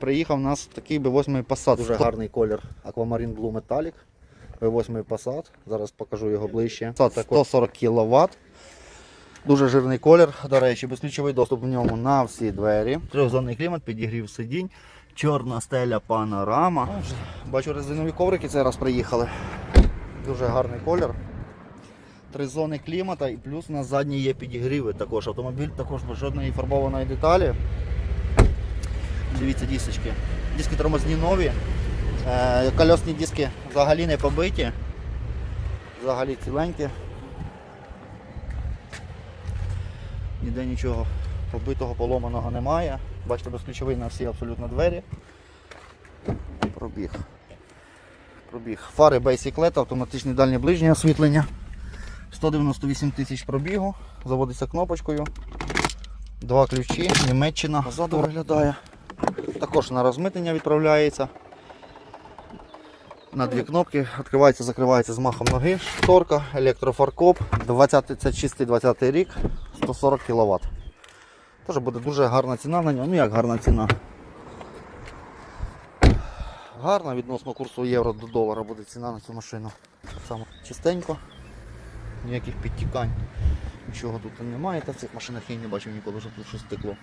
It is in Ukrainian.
Приїхав у нас такий B8 Passat. Дуже гарний колір Aquamarine Blue Metallic. B8 Passat. Зараз покажу його ближче. Passat 140 кВт. Дуже жирний колір. До речі, безключовий доступ в ньому на всі двері. Трьохзонний клімат, підігрів сидінь, чорна стеля панорама. Бачу резинові коврики цей раз приїхали. Дуже гарний колір. Три зони клімата і плюс на задній є підігріви також. Автомобіль також без жодної фарбованої деталі. Дивіться дісочки. Диски тормозні нові. Е, Кольосні диски взагалі не побиті. Взагалі ціленькі. Ніде нічого побитого, поломаного немає. Бачите, безключовий на всі абсолютно двері. Пробіг. Пробіг. Фари Basic LED, автоматичне дальнє ближнє освітлення. 198 тисяч пробігу. Заводиться кнопочкою. Два ключі, Німеччина ззаду виглядає. Також на розмитнення відправляється. На дві кнопки відкривається, закривається з махом ноги. Шторка, електрофаркоп, 20, це чистий 20 рік, 140 кВт. Теж буде дуже гарна ціна на нього. Ну як гарна ціна? Гарна відносно курсу євро до долара буде ціна на цю машину. Так само чистенько, ніяких підтікань. Нічого тут немає, та цих машинах я не бачив ніколи, щоб тут щось текло.